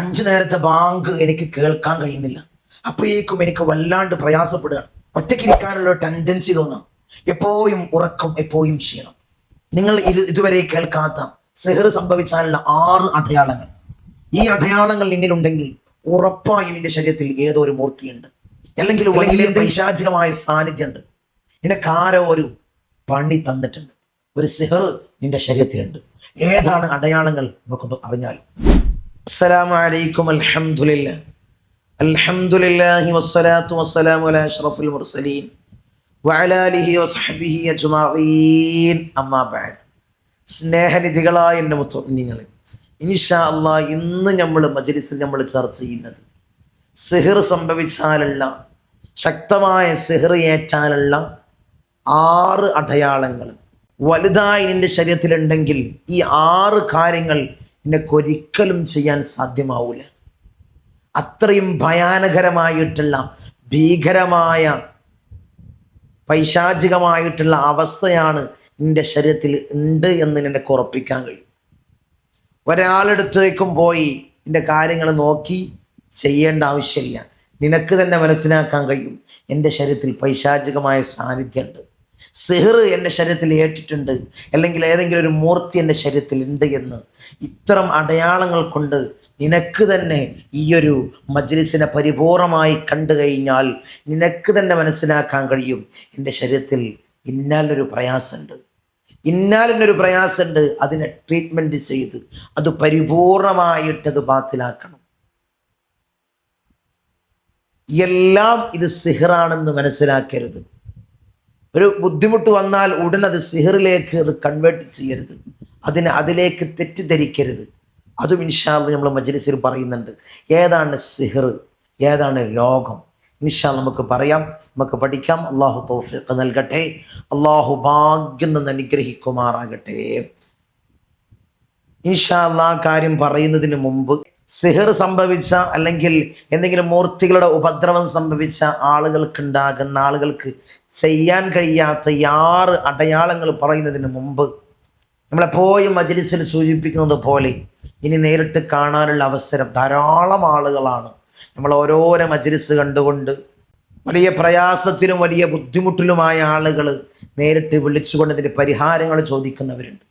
അഞ്ചു നേരത്തെ ബാങ്ക് എനിക്ക് കേൾക്കാൻ കഴിയുന്നില്ല. അപ്പോഴേക്കും എനിക്ക് വല്ലാണ്ട് പ്രയാസപ്പെടുകയാണ്. ഒറ്റയ്ക്കിരിക്കാനുള്ള ടെൻഡൻസി തോന്നാം. എപ്പോഴും ഉറക്കം എപ്പോഴും ക്ഷീണം. നിങ്ങൾ ഇത് ഇതുവരെ കേൾക്കാത്ത സെഹർ സംഭവിച്ചാലുള്ള ആറ് അടയാളങ്ങൾ. ഈ അടയാളങ്ങൾ നിന്നിലുണ്ടെങ്കിൽ ഉറപ്പായും നിന്റെ ശരീരത്തിൽ ഏതോ ഒരു മൂർത്തിയുണ്ട്. അല്ലെങ്കിൽ വലിയ പൈശാചികമായ സാന്നിധ്യമുണ്ട്. നിനക്കാരോ ഒരു പണി തന്നിട്ടുണ്ട്. ഒരു സിഹർ നിന്റെ ശരീരത്തിലുണ്ട്. ഏതാണ് അടയാളങ്ങൾ? നമുക്കൊന്ന് അറിഞ്ഞാലും. അസ്സലാമു അലൈക്കും അൽഹംദുലില്ല അൽഹംദുലില്ലാഹി വസ്സലാത്തു വസ്സലാമു അലാ അഷ്റഫുൽ മുർസലീൻ. വഅലാ ആലിഹി വസ്ഹബിഹി അജ്മഈൻ. അമ്മാ ബഅദ്. സ്നേഹനിധികളായ എന്റെ മുത്തങ്ങളെ ഇൻഷാ അള്ളാ ഇന്ന് നമ്മൾ മജ്ലിസിൽ നമ്മൾ ചർച്ച ചെയ്യുന്നത് സിഹിർ സംഭവിച്ചാലുള്ള ശക്തമായ സിഹിർ ഏറ്റാലുള്ള ആറ് അടയാളങ്ങൾ. വലുതായി നിന്റെ ശരീരത്തിലുണ്ടെങ്കിൽ ഈ ആറ് കാര്യങ്ങൾ നിനക്കൊരിക്കലും ചെയ്യാൻ സാധ്യമാവൂല. അത്രയും ഭയാനകരമായിട്ടുള്ള ഭീകരമായ പൈശാചികമായിട്ടുള്ള അവസ്ഥയാണ് നിന്റെ ശരീരത്തിൽ ഉണ്ട് എന്ന് നിനക്ക് ഉറപ്പിക്കാൻ കഴിയും. ഒരാളെടുത്തേക്കും പോയി എന്റെ കാര്യങ്ങൾ നോക്കി ചെയ്യേണ്ട ആവശ്യമില്ല. നിനക്ക് തന്നെ മനസ്സിലാക്കാൻ കഴിയും. എന്റെ ശരീരത്തിൽ പൈശാചികമായ സാന്നിധ്യമുണ്ട്. സിഹിർ എന്റെ ശരീരത്തിൽ ഏറ്റിട്ടുണ്ട്. അല്ലെങ്കിൽ ഏതെങ്കിലും ഒരു മൂർത്തി എന്റെ ശരീരത്തിൽ ഉണ്ട് എന്ന്. ഇത്തരം അടയാളങ്ങൾ കൊണ്ട് നിനക്ക് തന്നെ ഈയൊരു മജ്ലിസിനെ പരിപൂർണമായി കണ്ടു കഴിഞ്ഞാൽ നിനക്ക് തന്നെ മനസ്സിലാക്കാൻ കഴിയും. എന്റെ ശരീരത്തിൽ ഇന്നാലൊരു പ്രയാസമുണ്ട്. ഇന്നാലിനൊരു പ്രയാസമുണ്ട്. അതിനെ ട്രീറ്റ്മെന്റ് ചെയ്ത് അത് പരിപൂർണമായിട്ടത് ബാത്തിലാക്കണം. എല്ലാം ഇത് സിഹറാണെന്ന് മനസ്സിലാക്കരുത്. ഒരു ബുദ്ധിമുട്ട് വന്നാൽ ഉടൻ അത് സിഹറിലേക്ക് അത് കൺവേർട്ട് ചെയ്യരുത്. അതിന് അതിലേക്ക് തെറ്റിദ്ധരിക്കരുത്. അതും ഇൻഷാൽ നമ്മൾ മജ്ലിസിൽ പറയുന്നുണ്ട്. ഏതാണ് സിഹർ? ഏതാണ് രോഗം? ഇൻഷാ നമുക്ക് പറയാം. നമുക്ക് പഠിക്കാം. അള്ളാഹു തൗഫീഖ് നൽകട്ടെ. അള്ളാഹു ഭാഗ്യം നിന്ന് അനുഗ്രഹിക്കുമാറാകട്ടെ. ഇൻഷാ അള്ളാ കാര്യം പറയുന്നതിന് മുമ്പ് സിഹർ സംഭവിച്ച അല്ലെങ്കിൽ എന്തെങ്കിലും മൂർത്തികളുടെ ഉപദ്രവം സംഭവിച്ച ആളുകൾക്കുണ്ടാകുന്ന ആളുകൾക്ക് ചെയ്യാൻ കഴിയാത്ത ആറ് അടയാളങ്ങൾ പറയുന്നതിന് മുമ്പ് നമ്മളെപ്പോഴും മജ്ലിസിൽ സൂചിപ്പിക്കുന്നത് പോലെ ഇനി നേരിട്ട് കാണാനുള്ള അവസരം ധാരാളം ആളുകളാണ്. നമ്മൾ ഓരോരോ മജ്ലിസ് കണ്ടുകൊണ്ട് വലിയ പ്രയാസത്തിലും വലിയ ബുദ്ധിമുട്ടിലുമായ ആളുകൾ നേരിട്ട് വിളിച്ചുകൊണ്ട് ഇതിന്റെ പരിഹാരങ്ങൾ ചോദിക്കുന്നവരുണ്ട്.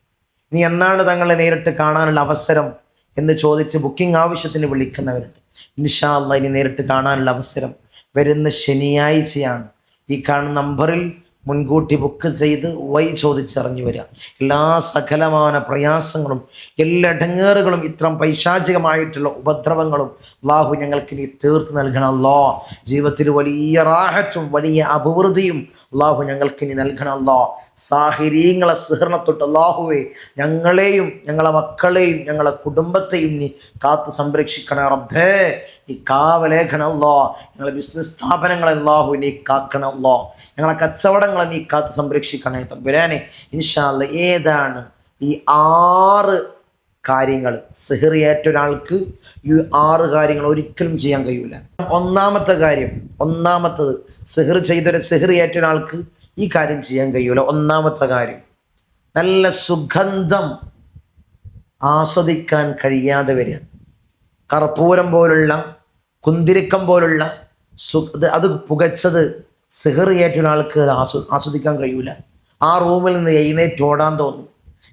ഇനി എന്നാണ് തങ്ങളെ നേരിട്ട് കാണാനുള്ള അവസരം എന്ന് ചോദിച്ച് ബുക്കിംഗ് ആവശ്യത്തിന് വിളിക്കുന്നവരുണ്ട്. ഇൻഷാ അല്ലാ ഇനി നേരിട്ട് കാണാനുള്ള അവസരം വരുന്ന ശനിയാഴ്ചയാണ്. ഈ കാണുന്ന നമ്പറിൽ മുൻകൂട്ടി ബുക്ക് ചെയ്ത് വൈ ചോദിച്ചറിഞ്ഞു വരിക. എല്ലാ സകലമായ പ്രയാസങ്ങളും എല്ലാ ഇടങ്ങേറുകളും ഇത്തരം പൈശാചികമായിട്ടുള്ള ഉപദ്രവങ്ങളും അള്ളാഹു ഞങ്ങൾക്ക് ഇനി തീർത്ത് നൽകണമല്ലോ ജീവിതത്തിൽ വലിയ റാഹറ്റും വലിയ അഭിവൃദ്ധിയും അള്ളാഹു ഞങ്ങൾക്ക് ഇനി നൽകണമല്ലോ സാഹിരീങ്ങളെ സിഹർണത്തൊട്ട് അള്ളാഹുവെ ഞങ്ങളെയും ഞങ്ങളെ മക്കളെയും ഞങ്ങളെ കുടുംബത്തെയും നീ കാത്തു സംരക്ഷിക്കണേ റബ്ബേ. നീ കാവലേഖണമല്ലോ ഞങ്ങളെ ബിസിനസ് സ്ഥാപനങ്ങളെ അല്ലാഹു നീ കാക്കണല്ലോ ഞങ്ങളെ കച്ചവടങ്ങളെ നീ കാത്ത് സംരക്ഷിക്കണേ തമ്പുരാനെ. ഇൻഷാല്ല ഏതാണ് ഈ ആറ് കാര്യങ്ങൾ? സിഹിറിയേറ്റ ഒരാൾക്ക് ഈ ആറ് കാര്യങ്ങൾ ഒരിക്കലും ചെയ്യാൻ കഴിയില്ല ഒന്നാമത്തെ കാര്യം ഒന്നാമത്തത് സിഹിർ ചെയ്തൊരു സിഹിറിയേറ്റ ഒരാൾക്ക് ഈ കാര്യം ചെയ്യാൻ കഴിയൂല. ഒന്നാമത്തെ കാര്യം നല്ല സുഗന്ധം ആസ്വദിക്കാൻ കഴിയാതെ വരിക. കർപ്പൂരം പോലുള്ള കുന്തിരിക്കം പോലുള്ള സു അത് പുകച്ചത് സിഹറിയേറ്റ ഒരാൾക്ക് അത് ആസ്വ ആസ്വദിക്കാൻ കഴിയൂല. ആ റൂമിൽ നിന്ന് എഴുന്നേറ്റ് ഓടാൻ തോന്നും.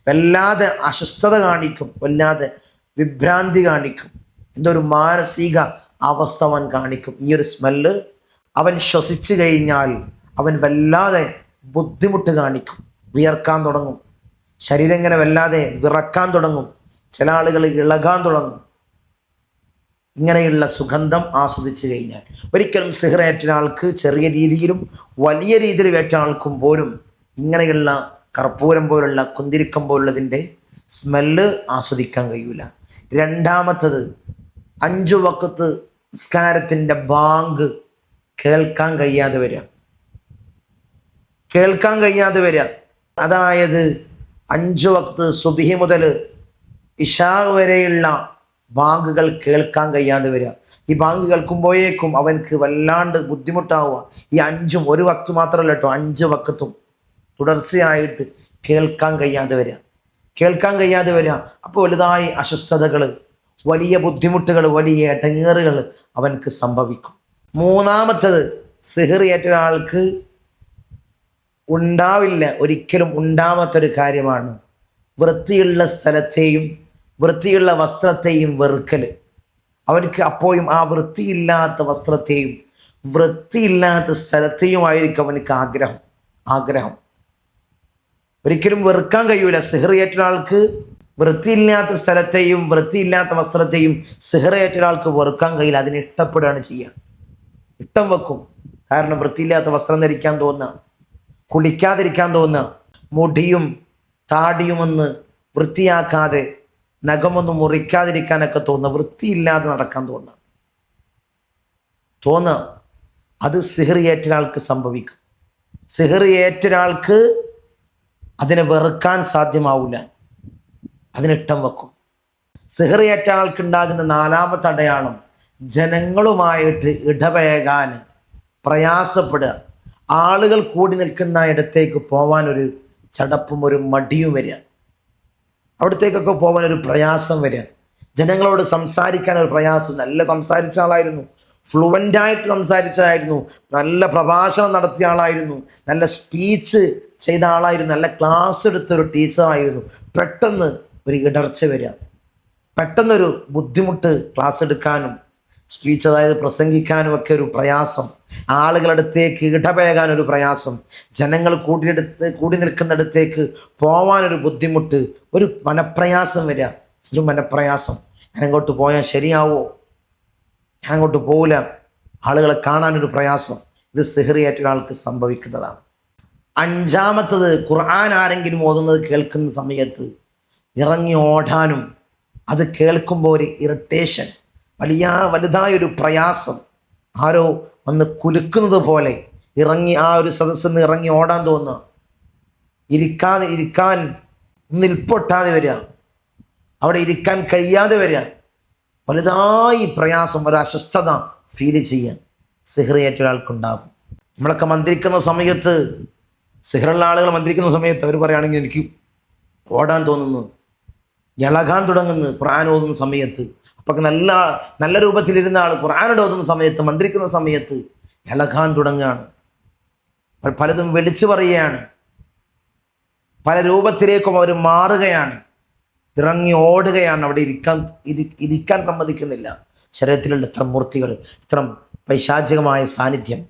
വല്ലാതെ അസ്വസ്ഥത കാണിക്കും വല്ലാതെ വിഭ്രാന്തി കാണിക്കും. എന്തൊരു മാനസിക അവസ്ഥ അവൻ കാണിക്കും. ഈ ഒരു സ്മെല്ല് അവൻ ശ്വസിച്ചു കഴിഞ്ഞാൽ അവൻ വല്ലാതെ ബുദ്ധിമുട്ട് കാണിക്കും. വിയർക്കാൻ തുടങ്ങും. ശരീരം ഇങ്ങനെ വല്ലാതെ വിറക്കാൻ തുടങ്ങും. ചില ആളുകൾ ഇളകാൻ തുടങ്ങും. ഇങ്ങനെയുള്ള സുഗന്ധം ആസ്വദിച്ചു കഴിഞ്ഞാൽ ഒരിക്കലും സിഹറേറ്റ ആൾക്ക് ചെറിയ രീതിയിലും വലിയ രീതിയിൽ ഏറ്റ ആൾക്കും പോലും ഇങ്ങനെയുള്ള കർപ്പൂരം പോലുള്ള കുന്തിരിക്കം പോലുള്ളതിന്റെ സ്മെല്ല് ആസ്വദിക്കാൻ കഴിയൂല. രണ്ടാമത്തത് അഞ്ചു വക്കത്ത് നിസ്കാരത്തിന്റെ ബാങ്ക് കേൾക്കാൻ കഴിയാതെ വരിക. കേൾക്കാൻ കഴിയാതെ വരിക. അതായത് അഞ്ചു വക്ത് സുബിഹി മുതൽ ഇഷാ വരെയുള്ള ബാങ്കുകൾ കേൾക്കാൻ കഴിയാതെ വരിക. ഈ ബാങ്ക് കേൾക്കുമ്പോഴേക്കും അവനക്ക് വല്ലാണ്ട് ബുദ്ധിമുട്ടാവുക. ഈ അഞ്ചും ഒരു വക്ത് മാത്രമല്ല കേട്ടോ അഞ്ച് വക്കത്തും. തുടർച്ചയായിട്ട് കേൾക്കാൻ കഴിയാതെ വരിക. കേൾക്കാൻ കഴിയാതെ വരിക. അപ്പോൾ വലുതായി അസ്വസ്ഥതകൾ വലിയ ബുദ്ധിമുട്ടുകൾ വലിയ ഇടങ്ങേറുകൾ അവനക്ക് സംഭവിക്കും. മൂന്നാമത്തത് സിഹർ ഏറ്റ ഒരാൾക്ക് ഉണ്ടാവില്ല. ഒരിക്കലും ഉണ്ടാവാത്തൊരു കാര്യമാണ്. വൃത്തിയുള്ള സ്ഥലത്തെയും വൃത്തിയുള്ള വസ്ത്രത്തെയും വെറുക്കൽ അവർക്ക് അപ്പോഴും ആ വൃത്തിയില്ലാത്ത വസ്ത്രത്തെയും വൃത്തിയില്ലാത്ത സ്ഥലത്തെയുമായിരിക്കും അവനക്ക് ആഗ്രഹം. ആഗ്രഹം. ഒരിക്കലും വെറുക്കാൻ കഴിയൂല. സിഹറിയേറ്റ ഒരാൾക്ക് വൃത്തിയില്ലാത്ത സ്ഥലത്തെയും വൃത്തിയില്ലാത്ത വസ്ത്രത്തെയും സിഹറിയേറ്റ ഒരാൾക്ക് വെറുക്കാൻ കഴിയില്ല. അതിനെ ഇഷ്ടപ്പെടുകയാണ് ചെയ്യുക. ഇഷ്ടം വെക്കും. കാരണം വൃത്തിയില്ലാത്ത വസ്ത്രം ധരിക്കാൻ തോന്നുക കുളിക്കാതിരിക്കാൻ തോന്നുക മുടിയും താടിയുമൊന്ന് വൃത്തിയാക്കാതെ നഖമൊന്ന് മുറിക്കാതിരിക്കാനൊക്കെ തോന്നുക വൃത്തിയില്ലാതെ നടക്കാൻ തോന്നുക തോന്നുക അത് ഒരാൾക്ക് സംഭവിക്കും. ഒരാൾക്ക് അതിനെ വെറുക്കാൻ സാധ്യമാവില്ല അതിനിട്ടം വെക്കും. സിഹർ ഏറ്റ ആൾക്കുണ്ടാകുന്ന നാലാമത്തെ അടയാളം ജനങ്ങളുമായിട്ട് ഇടപഴകാൻ പ്രയാസപ്പെടുക. ആളുകൾ കൂടി നിൽക്കുന്ന ഇടത്തേക്ക് ഒരു ചടപ്പും ഒരു മടിയും വരിക. അവിടത്തേക്കൊക്കെ പോകാൻ ഒരു പ്രയാസം വരിക. ജനങ്ങളോട് സംസാരിക്കാൻ ഒരു പ്രയാസം. നല്ല സംസാരിച്ച ആളായിരുന്നു. ഫ്ലുവന്റായിട്ട് സംസാരിച്ചതായിരുന്നു. നല്ല പ്രഭാഷണം നടത്തിയ ആളായിരുന്നു. നല്ല സ്പീച്ച് ചെയ്ത ആളായിരുന്നു. നല്ല ക്ലാസ് എടുത്ത ഒരു ടീച്ചറായിരുന്നു പെട്ടെന്ന് ഒരു ഇടർച്ച വരിക. പെട്ടെന്നൊരു ബുദ്ധിമുട്ട് ക്ലാസ് എടുക്കാനും സ്പീച്ച് അതായത് പ്രസംഗിക്കാനും ഒക്കെ ഒരു പ്രയാസം. ആളുകളടുത്തേക്ക് ഇടപഴകാൻ ഒരു പ്രയാസം. ജനങ്ങൾ കൂടിയെടുത്ത് കൂടി നിൽക്കുന്നിടത്തേക്ക് പോവാനൊരു ബുദ്ധിമുട്ട്. ഒരു മനപ്രയാസം വരിക. ഒരു മനപ്രയാസം. ഞാൻ അങ്ങോട്ട് പോയാൽ ശരിയാവോ? ഞാൻ അങ്ങോട്ട് പോവില്ല. ആളുകളെ കാണാനൊരു പ്രയാസം. ഇത് സിഹറിയേറ്റ ഒരാൾക്ക് സംഭവിക്കുന്നതാണ്. അഞ്ചാമത്തത് ഖുർആൻ ആരെങ്കിലും ഓതുന്നത് കേൾക്കുന്ന സമയത്ത് ഇറങ്ങി ഓടാനും അത് കേൾക്കുമ്പോൾ ഒരു ഇറിറ്റേഷൻ വലിയ വലുതായൊരു പ്രയാസം. ആരോ വന്ന് കുലുക്കുന്നത് പോലെ ഇറങ്ങി ആ ഒരു സദസ്സിൽ നിന്ന് ഇറങ്ങി ഓടാൻ തോന്നുക ഇരിക്കാതെ ഇരിക്കാൻ നിൽപ്പൊട്ടാതെ വരിക. അവിടെ ഇരിക്കാൻ കഴിയാതെ വരിക. വലുതായി പ്രയാസം ഒരു അസ്വസ്ഥത ഫീൽ ചെയ്യാൻ സിഹറിയേറ്റ ഒരാൾക്കുണ്ടാകും. നമ്മളൊക്കെ മന്ത്രിക്കുന്ന സമയത്ത് സിഹറുള്ള ആളുകൾ മന്ത്രിക്കുന്ന സമയത്ത് അവർ പറയുകയാണെങ്കിൽ എനിക്ക് ഓടാൻ തോന്നുന്നു. ഇളകാൻ തുടങ്ങുന്നു ഖുർആൻ ഓതുന്ന സമയത്ത്. അപ്പം നല്ല നല്ല രൂപത്തിലിരുന്ന ആൾ ഖുർആാനോട് ഓതുന്ന സമയത്ത് മന്ത്രിക്കുന്ന സമയത്ത് ഇളകാൻ തുടങ്ങുകയാണ്. പലതും വിളിച്ചു പറയുകയാണ്. പല രൂപത്തിലേക്കും അവർ മാറുകയാണ്. ഇറങ്ങി ഓടുകയാണ്. അവിടെ ഇരിക്കാൻ ഇരി- ഇരിക്കാൻ സമ്മതിക്കുന്നില്ല. ശരീരത്തിലുള്ള ഇത്തരം മൂർത്തികൾ ഇത്തരം പൈശാചികമായ സാന്നിധ്യം.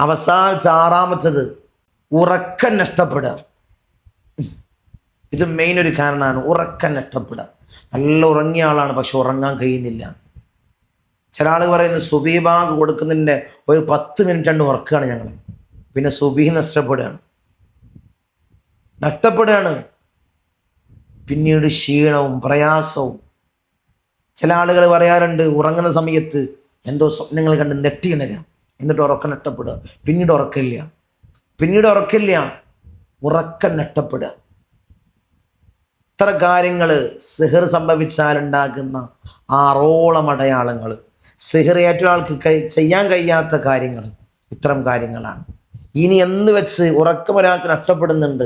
അവസാനത്തെ ആറാമത്തത് ഉറക്കം നഷ്ടപ്പെടുക. ഇത് മെയിൻ ഒരു കാരണമാണ് ഉറക്കം നഷ്ടപ്പെടുക. നല്ല ഉറങ്ങിയ ആളാണ് പക്ഷെ ഉറങ്ങാൻ കഴിയുന്നില്ല. ചില ആൾ പറയുന്നത് സുബീ ബാഗ് കൊടുക്കുന്നതിന്റെ ഒരു പത്ത് മിനിറ്റ് രണ്ട് ഉറക്കുകയാണ് ഞങ്ങൾ. പിന്നെ സുബീ നഷ്ടപ്പെടുകയാണ്. നഷ്ടപ്പെടുകയാണ്. പിന്നീട് ക്ഷീണവും പ്രയാസവും. ചില ആളുകൾ പറയാറുണ്ട് ഉറങ്ങുന്ന സമയത്ത് എന്തോ സ്വപ്നങ്ങൾ കണ്ട് നെട്ടിയിണര എന്നിട്ട് ഉറക്കം നഷ്ടപ്പെടുക. പിന്നീട് ഉറക്കില്ല പിന്നീട് ഉറക്കില്ല ഉറക്കം നഷ്ടപ്പെടുക. ഇത്ര കാര്യങ്ങൾ സിഹർ സംഭവിച്ചാലുണ്ടാകുന്ന ആറോളം അടയാളങ്ങൾ സിഹർ ഏറ്റ ആൾക്ക് ചെയ്യാൻ കഴിയാത്ത കാര്യങ്ങൾ ഇത്തരം കാര്യങ്ങളാണ്. ഇനി എന്ന് വെച്ച് ഉറക്കം ഒരാൾക്ക് നഷ്ടപ്പെടുന്നുണ്ട്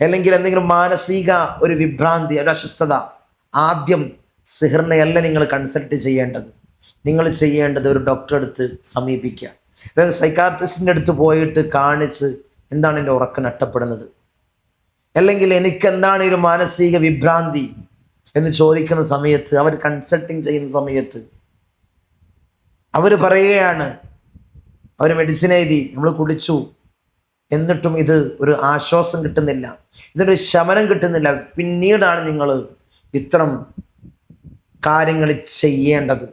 അല്ലെങ്കിൽ എന്തെങ്കിലും മാനസിക ഒരു വിഭ്രാന്തി ഒരു അസ്വസ്ഥത ആദ്യം സിഹറിനെ അല്ല നിങ്ങൾ കൺസൾട്ട് ചെയ്യേണ്ടത്. നിങ്ങൾ ചെയ്യേണ്ടത് ഒരു ഡോക്ടറെ അടുത്ത് സമീപിക്കുക. അല്ലെങ്കിൽ സൈക്കാട്രിസ്റ്റിന്റെ അടുത്ത് പോയിട്ട് കാണിച്ച് എന്താണ് എന്റെ ഉറക്കം നഷ്ടപ്പെടുന്നത്. അല്ലെങ്കിൽ എനിക്കെന്താണ് ഒരു മാനസിക വിഭ്രാന്തി എന്ന് ചോദിക്കുന്ന സമയത്ത് അവർ കൺസൾട്ടിങ് ചെയ്യുന്ന സമയത്ത് അവർ പറയുകയാണ് അവർ മെഡിസിൻ എഴുതി നമ്മൾ കുടിച്ചു. എന്നിട്ടും ഇത് ഒരു ആശ്വാസം കിട്ടുന്നില്ല. ഇതൊരു ശമനം കിട്ടുന്നില്ല. പിന്നീടാണ് നിങ്ങൾ ഇത്തരം കാര്യങ്ങൾ ചെയ്യേണ്ടത്.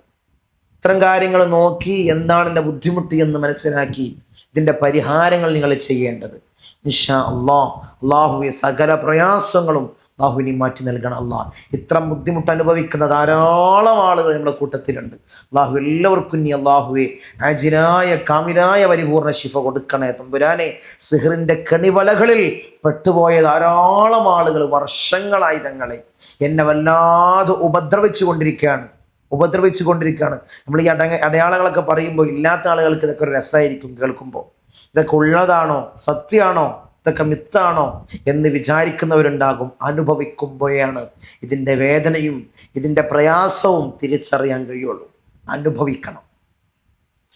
ഇത്തരം കാര്യങ്ങൾ നോക്കി എന്താണ് എന്റെ ബുദ്ധിമുട്ട് എന്ന് മനസ്സിലാക്കി ഇതിന്റെ പരിഹാരങ്ങൾ നിങ്ങൾ ചെയ്യേണ്ടത്. അള്ളാഹുവെ സകല പ്രയാസങ്ങളും അള്ളാഹുവിനെ മാറ്റി നൽകണം അള്ളാഹ് ഇത്ര ബുദ്ധിമുട്ട് അനുഭവിക്കുന്ന ധാരാളം ആളുകൾ നമ്മുടെ കൂട്ടത്തിലുണ്ട്. അള്ളാഹു എല്ലാവർക്കും നീ അള്ളാഹുവെ ആജിനായ കാമിലായ പരിപൂർണ ശിഫ കൊടുക്കണേ. തമ്പുരാനെ സിഹറിന്റെ കണിവലകളിൽ പെട്ടുപോയ ധാരാളം ആളുകൾ വർഷങ്ങളായി തങ്ങളെ എന്നെ വല്ലാതെ ഉപദ്രവിച്ചു കൊണ്ടിരിക്കുകയാണ് ഉപദ്രവിച്ചു കൊണ്ടിരിക്കുകയാണ് നമ്മൾ ഈ അട അടയാളങ്ങളൊക്കെ പറയുമ്പോൾ ഇല്ലാത്ത ആളുകൾക്ക് ഇതൊക്കെ ഒരു രസമായിരിക്കും കേൾക്കുമ്പോൾ. ഇതൊക്കെ ഉള്ളതാണോ? സത്യമാണോ ഇതൊക്കെ മിത്താണോ? എന്ന് വിചാരിക്കുന്നവരുണ്ടാകും അനുഭവിക്കുമ്പോഴാണ് ഇതിന്റെ വേദനയും ഇതിന്റെ പ്രയാസവും തിരിച്ചറിയാൻ കഴിയുള്ളൂ. അനുഭവിക്കണം.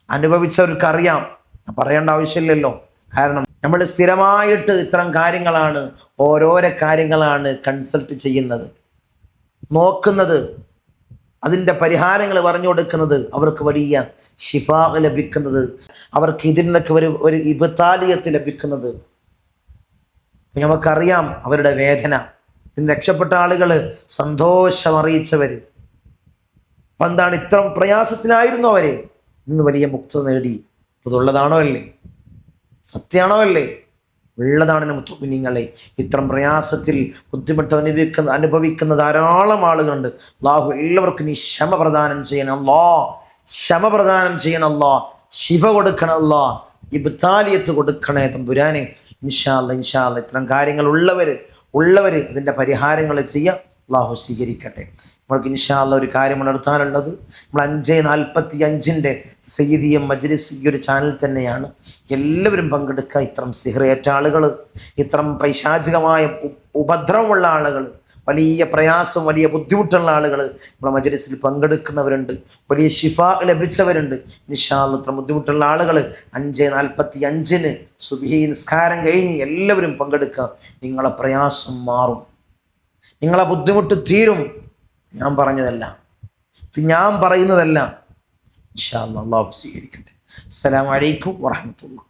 അനുഭവിച്ചവർക്കറിയാം. പറയേണ്ട ആവശ്യമില്ലല്ലോ. കാരണം നമ്മൾ സ്ഥിരമായിട്ട് ഇത്തരം കാര്യങ്ങളാണ് ഓരോരോ കാര്യങ്ങളാണ് കൺസൾട്ട് ചെയ്യുന്നത്. നോക്കുന്നത്. അതിന്റെ പരിഹാരങ്ങൾ പറഞ്ഞു കൊടുക്കുന്നത് അവർക്ക് വലിയ ഷിഫ ലഭിക്കുന്നത്. അവർക്ക് ഇതിൽ നിന്നൊക്കെ ഒരു ഒരു ഇബത്താലിയത്ത് ലഭിക്കുന്നത്. നമുക്കറിയാം അവരുടെ വേദന. ഇതിന് രക്ഷപ്പെട്ട ആളുകൾ സന്തോഷം അറിയിച്ചവർ എന്താണ് ഇത്രയും പ്രയാസത്തിലായിരുന്നു അവർ. ഇന്ന് വലിയ മുക്ത നേടി. ഇതുള്ളതാണോ അല്ലേ? സത്യമാണോ അല്ലേ? ഉള്ളതാണ് മുത്തുമിനിങ്ങളെ ഇത്തരം പ്രയാസത്തിൽ ബുദ്ധിമുട്ട് അനുഭവിക്കുന്ന അനുഭവിക്കുന്ന ധാരാളം ആളുകളുണ്ട്. അള്ളാഹു എല്ലാവർക്കും നീ ക്ഷമ പ്രദാനം ചെയ്യണം. അല്ലാ ക്ഷമ പ്രദാനം ചെയ്യണം. അല്ലാ ശിവ കൊടുക്കണം. അല്ലാ ഇബ്താലിയത്ത് കൊടുക്കണേ തമ്പുരാനെ. ഇൻഷാല്ല ഇൻഷാല്ല ഇത്തരം കാര്യങ്ങൾ ഉള്ളവർ ഉള്ളവർ അതിന്റെ പരിഹാരങ്ങൾ ചെയ്യാം. അള്ളാഹു സ്വീകരിക്കട്ടെ. നമ്മൾക്ക് ഇൻഷാല്ല ഒരു കാര്യം ഉണർത്താനുള്ളത്. നമ്മൾ അഞ്ച് നാൽപ്പത്തി അഞ്ചിന്റെ സയ്യിദിയ മജ്ലിസ് ഈ ഒരു ചാനൽ തന്നെയാണ്. എല്ലാവരും പങ്കെടുക്കുക. ഇത്തരം സിഹറേറ്റ ആളുകൾ ഇത്തരം പൈശാചികമായ ഉപദ്രവമുള്ള ആളുകൾ വലിയ പ്രയാസം വലിയ ബുദ്ധിമുട്ടുള്ള ആളുകൾ നമ്മുടെ മജ്ലിസിൽ പങ്കെടുക്കുന്നവരുണ്ട്. വലിയ ഷിഫ ലഭിച്ചവരുണ്ട്. നിഷാൽ ഇത്ര ബുദ്ധിമുട്ടുള്ള ആളുകൾ അഞ്ച് നാൽപ്പത്തി അഞ്ചിന് സുബഹി നിസ്കാരം കഴിഞ്ഞ് എല്ലാവരും പങ്കെടുക്കുക. നിങ്ങളെ പ്രയാസം മാറും. നിങ്ങളെ ബുദ്ധിമുട്ട് തീരും. ഞാൻ പറഞ്ഞതല്ല. ഞാൻ പറയുന്നതല്ല ഇൻഷാ അള്ളാഹു സ്വീകരിക്കട്ടെ അസ്സലാമു അലൈക്കും വറഹ്മത്തുള്ളാഹി